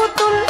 পুতুল